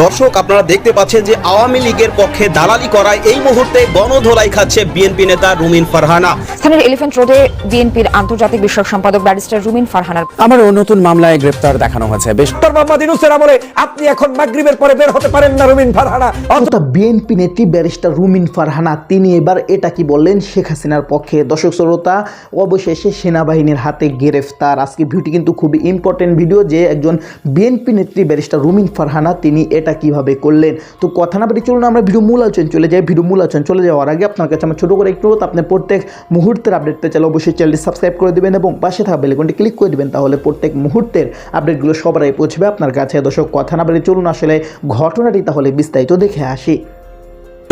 দর্শক আপনারা দেখতে পাচ্ছেন যে আওয়ামী লীগের পক্ষে দালালি করায় এই মুহূর্তে গণধোলাই খাচ্ছে বিএনপি নেতা রুমিন ফারহানা। স্থানের এলিফ্যান্ট রোডে বিএনপির আন্তর্জাতিক বিষয়ক সম্পাদক ব্যারিস্টার রুমিন ফারহানার আমারও নতুন মামলায় গ্রেপ্তার দেখানো হয়েছে। বেশ ডক্টর মোহাম্মদ ইউনুসের আমলে আপনি এখন মাগরিবের পরে বের হতে পারেন না রুমিন ফারহানা। অথবা বিএনপি নেত্রী ব্যারিস্টার রুমিন ফারহানা তিনি এবার এটা কি বললেন শেখ হাসিনার পক্ষে। দর্শক শ্রোতা অবশেষে সেনাবাহিনীর হাতে গ্রেফতার। আজকে ভিডিওটি কিন্তু খুবই ইম্পর্টেন্ট ভিডিও যে একজন বিএনপি নেত্রী ব্যারিস্টার রুমিন ফারহানা তিনি এটা কীভাবে করলেন? তো কথা না বেরিয়ে চলুন, আমরা ভিডিও মূল আলোচন চলে যাই। ভিডিও মূল আলোচন চলে যাওয়ার আগে আপনার কাছে আমার ছোটো করে একটু আপনার আপনি প্রত্যেক মুহূর্তের আপডেট পেতে চাইলে অবশ্যই চ্যানেলটি সাবস্ক্রাইব করে দেবেন এবং পাশে থাকা বেলেকনটি ক্লিক করে দেবেন, তাহলে প্রত্যেক মুহূর্তের আপডেটগুলো সবার আগে পৌঁছবে আপনার কাছে। দর্শক, কথা না বেরিয়ে চলুন, আসলে ঘটনাটি তাহলে বিস্তারিত দেখে আসি।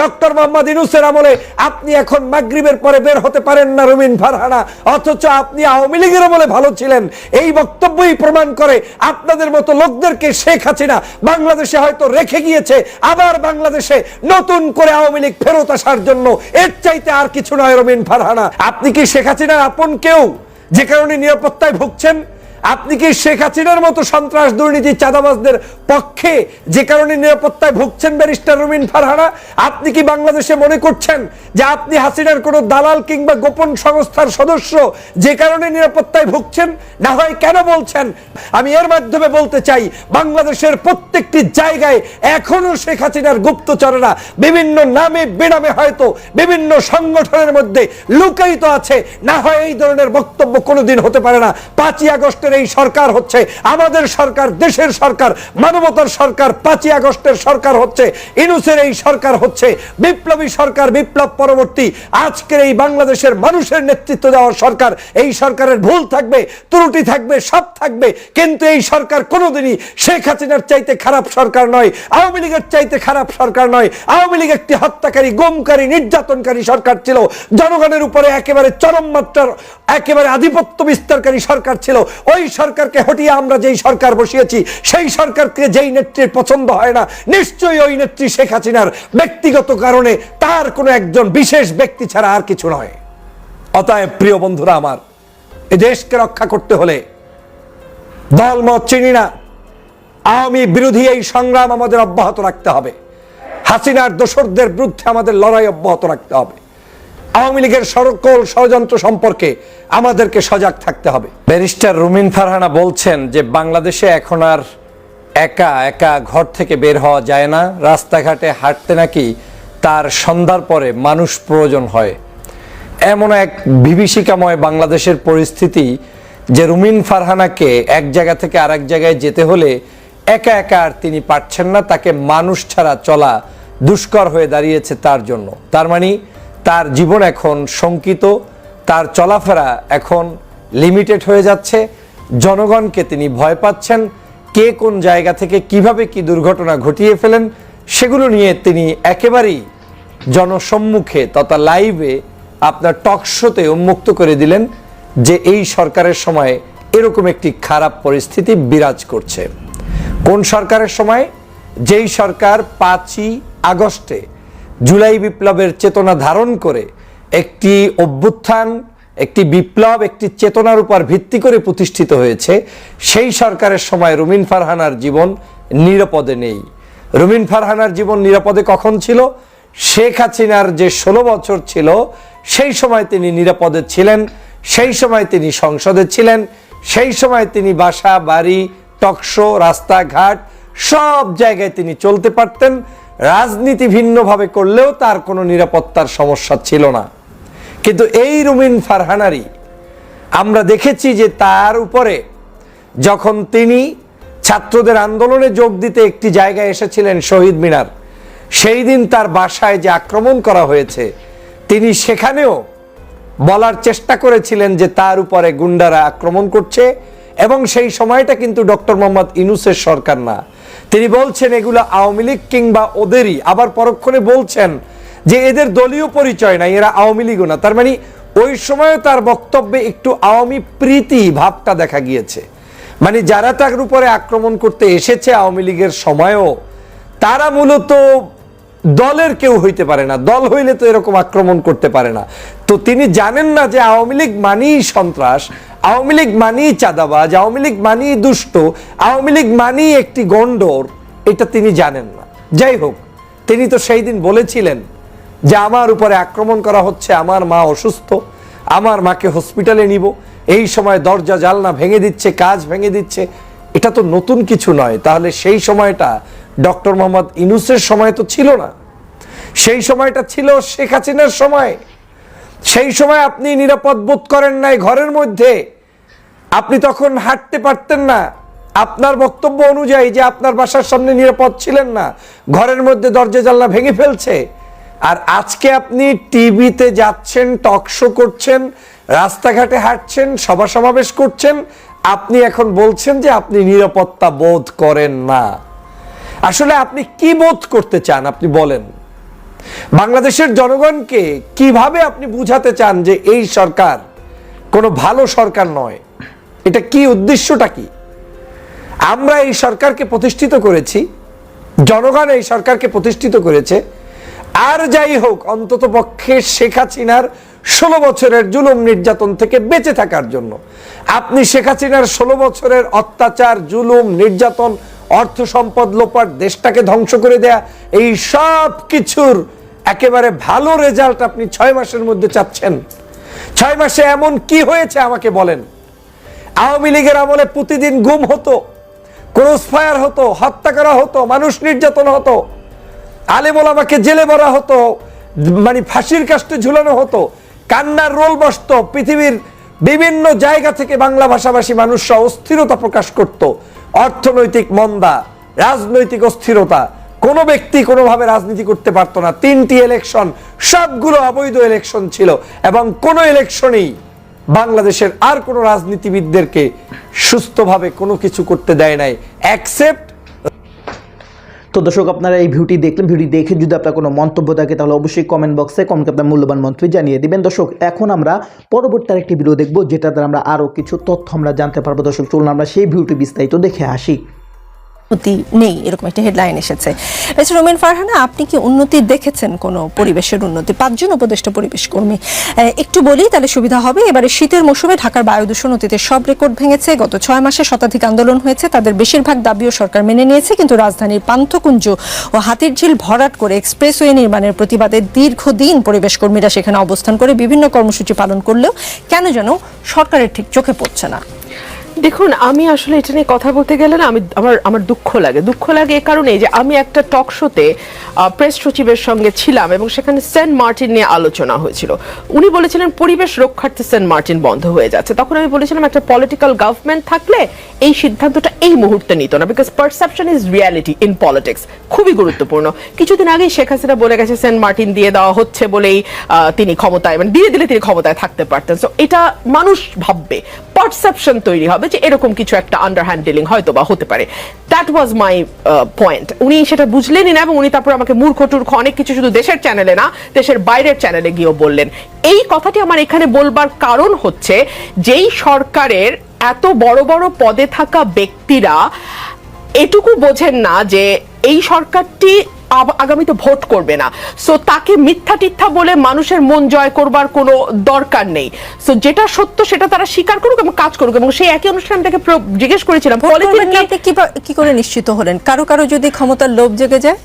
ডক্টর মোহাম্মদ ইউনুসের আমলে আপনি এখন মাগরিবের পরে বের হতে পারেন না, রুমিন ফারহানা। অথচ আপনি আওয়ামী লীগের আমলে ভালো ছিলেন। এই বক্তব্যই প্রমাণ করে আপনাদের মতো লোকদেরকে শেখ হাসিনা বাংলাদেশে হয়তো রেখে গিয়েছে, আবার বাংলাদেশে নতুন করে আওয়ামী লীগ ফেরত আসার জন্য। এর চাইতে আর কিছু নয়, রুমিন ফারহানা। আপনি কি শেখ হাসিনার আপন কেউ? যে কারণে নিরাপত্তায় ভুগছেন? আপনি কি শেখ হাসিনার মতো সন্ত্রাস দুর্নীতি চাঁদাবাজদের পক্ষে যে কারণে নিরাপত্তায় ভুগছেন ব্যারিস্টার রুমিন ফারহানা? আপনি কি বাংলাদেশে মনে করছেন যে আপনি হাসিনার কোনো দালাল কিংবা গোপন সংস্থার সদস্য যে কারণে নিরাপত্তায় ভুগছেন? না হয় কেন বলছেন? আমি এর মাধ্যমে বলতে চাই, বাংলাদেশের প্রত্যেকটি জায়গায় এখনও শেখ হাসিনার গুপ্তচরেরা বিভিন্ন নামে বেনামে হয়তো বিভিন্ন সংগঠনের মধ্যে লুকায়িত আছে। না হয় এই ধরনের বক্তব্য কোনোদিন হতে পারে না। পাঁচই আগস্টের এই সরকার হচ্ছে, আমাদের সরকার দেশের সরকার, মানবতার সরকার, পাঁচই আগস্টের সরকার হচ্ছে, ইনুসের এই সরকার হচ্ছে, বিপ্লবী সরকার, বিপ্লব পরবর্তী, আজকের এই বাংলাদেশের মানুষের নেতৃত্ব দেওয়ার সরকার, এই সরকারের ভুল থাকবে, ত্রুটি থাকবে, সব থাকবে, কিন্তু এই সরকার কোনোদিনই শেখ হাসিনার চাইতে খারাপ সরকার নয়, আওয়ামী লীগের চাইতে খারাপ সরকার নয়, আওয়ামী লীগ একটি হত্যাকারী, গমকারী, নির্যাতনকারী সরকার ছিল, জনগণের উপরে একেবারে চরম মাত্রার, একেবারে আধিপত্য বিস্তারকারী সরকার ছিল, ওই সরকারকে হটিয়ে আমরা যেই সরকার বসিয়েছি, সেই সরকারকে যেই নেত্রীর পছন্দ হয় না, নিশ্চয়ই ওই নেত্রী শেখ হাসিনার ব্যক্তিগত কারণে তার কোনো একজন বিশেষ ব্যক্তি ছাড়া আর কিছু নয়। অতএব প্রিয় বন্ধুরা আমার, এ দেশকে রক্ষা করতে হলে দল মত চিনি না, আওয়ামী বিরোধী এই সংগ্রাম আমাদের অব্যাহত রাখতে হবে, হাসিনার দোসরদের বিরুদ্ধে আমাদের লড়াই অব্যাহত রাখতে হবে। আওয়ামী লীগের সকল ষড়যন্ত্র সম্পর্কে আমাদেরকে সজাগ থাকতে হবে। ব্যারিস্টার রুমিন ফারহানা বলছেন যে বাংলাদেশে এখন আর একা একা ঘর থেকে বের হওয়া যায় না, রাস্তাঘাটে হাঁটতে নাকি তার সন্ধ্যার পরে মানুষ প্রয়োজন হয়। এমন এক বিভীষিকাময় বাংলাদেশের পরিস্থিতি যে রুমিন ফারহানাকে এক জায়গা থেকে আরেক জায়গায় যেতে হলে একা একা আর তিনি পারছেন না, তাকে মানুষ ছাড়া চলা দুষ্কর হয়ে দাঁড়িয়েছে তার জন্য। তার মানে তার জীবন এখন শঙ্কিত, তার চলাফেরা এখন লিমিটেড হয়ে যাচ্ছে। জনগণকে তিনি ভয় পাচ্ছেন, কে কোন জায়গা থেকে কীভাবে কি দুর্ঘটনা ঘটিয়ে ফেলেন, সেগুলো নিয়ে তিনি একেবারেই জনসম্মুখে তথা লাইভে আপনার টক শোতে উন্মুক্ত করে দিলেন যে এই সরকারের সময় এরকম একটি খারাপ পরিস্থিতি বিরাজ করছে। কোন সরকারের সময়? যেই সরকার পাঁচই আগস্টে জুলাই বিপ্লবের চেতনা ধারণ করে একটি অভ্যুত্থান, একটি বিপ্লব, একটি চেতনার উপর ভিত্তি করে প্রতিষ্ঠিত হয়েছে, সেই সরকারের সময় রুমিন ফারহানার জীবন নিরাপদে নেই। রুমিন ফারহানার জীবন নিরাপদে কখন ছিল? শেখ হাসিনার যে ষোলো বছর ছিল, সেই সময় তিনি নিরাপদে ছিলেন, সেই সময় তিনি সংসদে ছিলেন, সেই সময় তিনি বাসা, বাড়ি টকশো রাস্তাঘাট সব জায়গায় তিনি চলতে পারতেন। রাজনীতি ভিন্নভাবে করলেও তার কোনো নিরাপত্তার সমস্যা ছিল না। কিন্তু এই রুমিন ফারহানারি আমরা দেখেছি যে তার উপরে যখন তিনি ছাত্রদের আন্দোলনে যোগ দিতে একটি জায়গায় এসেছিলেন শহীদ মিনার, সেই দিন তার বাসায় যে আক্রমণ করা হয়েছে, তিনি সেখানেও বলার চেষ্টা করেছিলেন যে তার উপরে গুন্ডারা আক্রমণ করছে এবং সেই সময়টা কিন্তু ডক্টর মোহাম্মদ ইনুসের সরকার না। তিনি বলছেন, এগুলো আওয়ামী লীগ কিংবা ওদেরই। আবার পরক্ষণে বলছেন যে, এদের দলীয় পরিচয় নাই, এরা আওয়ামী লীগও না। তার মানে ওই সময়ও তার বক্তব্যে একটু আওয়ামী প্রীতি ভাবটা দেখা গিয়েছে। মানে যারা তার উপরে আক্রমণ করতে এসেছে আওয়ামী লীগের সময়ও, তারা মূলত দলের কেউ হইতে পারে না। দল হইলে তো এরকম আক্রমণ করতে পারে না। তো তিনি জানেন না যে, আওয়ামী লীগ মানেই সন্ত্রাস। আওয়ামী লীগ মানেই চাঁদাবাজ, আওয়ামী লীগ মানেই দুষ্ট, আওয়ামী লীগ মানেই একটি গন্ডর, এটা তিনি জানেন না। যাই হোক, তিনি তো সেই দিন বলেছিলেন যে আমার উপরে আক্রমণ করা হচ্ছে, আমার মা অসুস্থ, আমার মাকে হসপিটালে নিব, এই সময় দরজা জালনা ভেঙে দিচ্ছে, কাজ ভেঙে দিচ্ছে, এটা তো নতুন কিছু নয়। তাহলে সেই সময়টা ডক্টর মোহাম্মদ ইনুসের সময় তো ছিল না। সেই সময়টা ছিল শেখ হাসিনার সময়। সেই সময় আপনি নিরাপদ বোধ করেন নাই ঘরের মধ্যে। আপনি তখন হাঁটতে পারতেন না। আপনার বক্তব্য অনুযায়ী যে আপনার বাসার সামনে নিরাপদ ছিলেন না, ঘরের মধ্যে দরজা জানলা ভেঙে ফেলছে। আর আজকে আপনি টিভিতে যাচ্ছেন, টক শো করছেন, রাস্তাঘাটে হাঁটছেন, সভা সমাবেশ করছেন, আপনি এখন বলছেন যে আপনি নিরাপত্তা বোধ করেন না। আসলে আপনি কি বোধ করতে চান, আপনি বলেন। বাংলাদেশের জনগণকে কীভাবে আপনি বুঝাতে চান যে এই সরকার কোনো ভালো সরকার নয়? এটা কি উদ্দেশ্যটা কি? আমরা এই সরকারকে প্রতিষ্ঠিত করেছি, জনগণ এই সরকারকে প্রতিষ্ঠিত করেছে, আর যাই হোক, অন্তত পক্ষে শেখ হাসিনার ষোলো বছরের জুলুম নির্যাতন থেকে বেঁচে থাকার জন্য। আপনি শেখ হাসিনার ষোলো বছরের অত্যাচার, জুলুম, নির্যাতন অর্থ সম্পদ লোপাট দেশটাকে ধ্বংস করে দেয়া, এই সব কিছুর একেবারে ভালো রেজাল্ট আপনি ছয় মাসের মধ্যে চাচ্ছেন। ছয় মাসে এমন কি হয়েছে আমাকে বলেন। আওয়ামী লীগের আমলে প্রতিদিন গুম হতো, ক্রস ফায়ার হতো, হত্যা করা হতো, মানুষ নির্যাতন হতো আলেমুল আমাকে জেলে ভরা হতো মানে ফাঁসির কাস্টে ঝুলানো হতো, কান্নার রোল বসতো, পৃথিবীর বিভিন্ন জায়গা থেকে বাংলা ভাষাভাষী মানুষরা অস্থিরতা প্রকাশ করত অর্থনৈতিক মন্দা, রাজনৈতিক অস্থিরতা, কোনো ব্যক্তি কোনোভাবে রাজনীতি করতে পারত না। তিনটি ইলেকশন সবগুলো অবৈধ ইলেকশন ছিল এবং কোনো ইলেকশনেই বাংলাদেশের আর কোনো রাজনীতিবিদদেরকে সুস্থভাবে কোনো কিছু করতে দেয় নাই অ্যাকসেপ্ট তো দর্শক, আপনারা এই ভিউটি দেখলেন, ভিউটি দেখে যদি আপনার কোনো মন্তব্য থাকে, তাহলে অবশ্যই কমেন্ট বক্সে কমেন্ট আপনার মূল্যবান মন্তব্য জানিয়ে দেবেন। দর্শক, এখন আমরা পরবর্তী আরেকটি ভিডিও দেখব যেটা দ্বারা আমরা আরও কিছু তথ্য আমরা জানতে পারব। দর্শক, চলুন আমরা সেই ভিউটি বিস্তারিত দেখে আসি। উন্নতি নেই, এরকম একটা হেডলাইন এসেছে। এছাড়া রোমেন ফারহানা আপনি কি উন্নতি দেখেছেন কোনো পরিবেশের উন্নতি? পাঁচজন উপদেষ্টা পরিবেশ কর্মী। একটু বলি, তাহলে সুবিধা হবে। এবারে শীতের মৌসুমে ঢাকার বায়ু দূষণ অতীতে সব রেকর্ড ভেঙেছে। গত ছয় মাসে শতাধিক আন্দোলন হয়েছে। তাদের বেশিরভাগ দাবিও সরকার মেনে নিয়েছে, কিন্তু রাজধানীর পান্থকুঞ্জ ও হাতির ঝিল ভরাট করে এক্সপ্রেসওয়ে নির্মাণের প্রতিবাদে দীর্ঘদিন পরিবেশ কর্মীরা সেখানে অবস্থান করে বিভিন্ন কর্মসূচি পালন করলেও কেন যেন সরকারের ঠিক চোখে পড়ছে না। দেখুন, আমি আসলে এটা নিয়ে কথা বলতে গেলে না, আমি আমার আমার দুঃখ লাগে। দুঃখ লাগে এ কারণে যে আমি একটা টক শোতে প্রেস সচিবের সঙ্গে ছিলাম এবং সেখানে সেন্ট মার্টিন নিয়ে আলোচনা হয়েছিল। উনি বলেছিলেন, পরিবেশ রক্ষার্থে সেন্ট মার্টিন বন্ধ হয়ে যাচ্ছে। তখন আমি বলেছিলাম, একটা পলিটিক্যাল গভর্নমেন্ট থাকলে এই সিদ্ধান্তটা এই মুহূর্তে নিত না because perception is reality in politics খুবই গুরুত্বপূর্ণ। কিছুদিন আগেই শেখ হাসিনা বলে গেছে, সেন্ট মার্টিন দিয়ে দেওয়া হচ্ছে বলেই তিনি ক্ষমতায় মানে দিয়ে দিলে তিনি ক্ষমতায় থাকতে পারতেন। সো এটা মানুষ ভাববে। পারসেপশন তৈরি হবে। যে এরকম কিছু একটা আন্ডার হ্যান্ডেলিং হয়তো বা হতে পারে। দ্যাট ওয়াজ মাই পয়েন্ট উনি সেটা বুঝলেনই না এবং উনি তারপর আমাকে মূর্খ টুর্খ অনেক কিছু শুধু দেশের চ্যানেলে না, দেশের বাইরের চ্যানেলে গিয়েও বললেন। এই কথাটি আমার এখানে বলবার কারণ হচ্ছে যেই সরকারের এত বড় বড় পদে থাকা ব্যক্তিরা এটুকু বোঝেন না যে এই সরকারটি আগামীতে ভোট করবে না। সো তাকে মিথ্যা টিথ্যা বলে মানুষের মন জয় করবার কোনো দরকার নেই। সো যেটা সত্য সেটা তারা স্বীকার করুক এবং কাজ করুক এবং সেই একই অনুষ্ঠানে তাকে জিজ্ঞেস করেছিলাম কি করে নিশ্চিত হলেন? কারও কারও যদি ক্ষমতার লোভ জেগে যায়?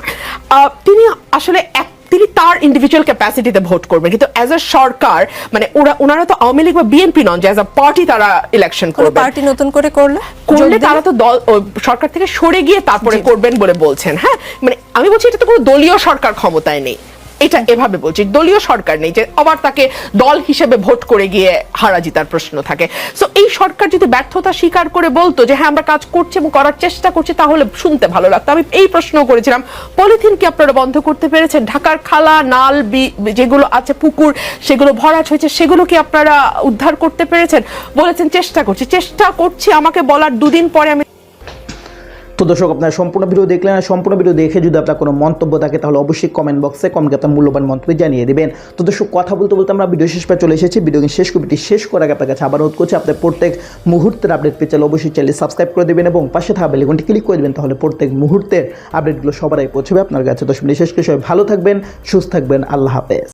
তিনি আসলে এক তিনি তার ইন্ডিভিজুয়াল ক্যাপাসিটিতে ভোট করবেন। কিন্তু অ্যাজ আ সরকার মানে ওরা ওনারা তো আওয়ামী লীগ বা বিএনপি নন যে অ্যাজ আ পার্টি তারা ইলেকশন করবে পার্টি নতুন করে করলে? করলে তারা তো দল সরকার থেকে সরে গিয়ে তারপরে করবেন বলে বলছেন হ্যাঁ? মানে আমি বলছি এটা তো কোনো দলীয় সরকার ক্ষমতায় নেই। এটা এভাবে বলছি, দলীয় সরকার নেই যে আবার তাকে দল হিসেবে ভোট করে গিয়ে হারা জিতার প্রশ্ন থাকে। সো এই সরকার যদি ব্যর্থতা স্বীকার করে বলতো যে হ্যাঁ আমরা কাজ করছি এবং করার চেষ্টা করছি, তাহলে শুনতে ভালো লাগতো। আমি এই প্রশ্ন করেছিলাম, পলিথিন কি আপনারা বন্ধ করতে পেরেছেন? ঢাকার খালা, নাল, বি- যেগুলো আছে, পুকুর, সেগুলো ভরাট হয়েছে, সেগুলো কি আপনারা উদ্ধার করতে পেরেছেন? বলেছেন, চেষ্টা করছি চেষ্টা করছি, আমাকে বলার দুদিন পরে আমি তো দর্শক, আপনারা সম্পূর্ণ ভিডিও দেখলেন আর সম্পূর্ণ ভিডিও দেখে যদি আপনার কোনো মন্তব্য থাকে, তাহলে অবশ্যই কমেন্ট বক্সে কমেন্টে আপনার মূল্যবান মন্তব্য জানিয়ে দেবেন। তো দর্শক, কথা বলতে বলতে আমরা ভিডিও শেষ পে চলে এসেছি। ভিডিও শেষ কপিটি শেষ করার আগে আপনার কাছে আবার অনুরোধ করছি, আপনার প্রত্যেক মুহূর্তের আপডেট পেয়ে চাইলে অবশ্যই চ্যানেল সাবস্ক্রাইব করে দেবেন এবং পাশে থাকা বেলিকনটি ক্লিক করে দেবেন, তাহলে প্রত্যেক মুহূর্তের আপডেটগুলো সবার আগে পৌঁছবে আপনার কাছে। মিনিট শেষ করে সবাই ভালো থাকবেন, সুস্থ থাকবেন, আল্লাহ হাফেজ।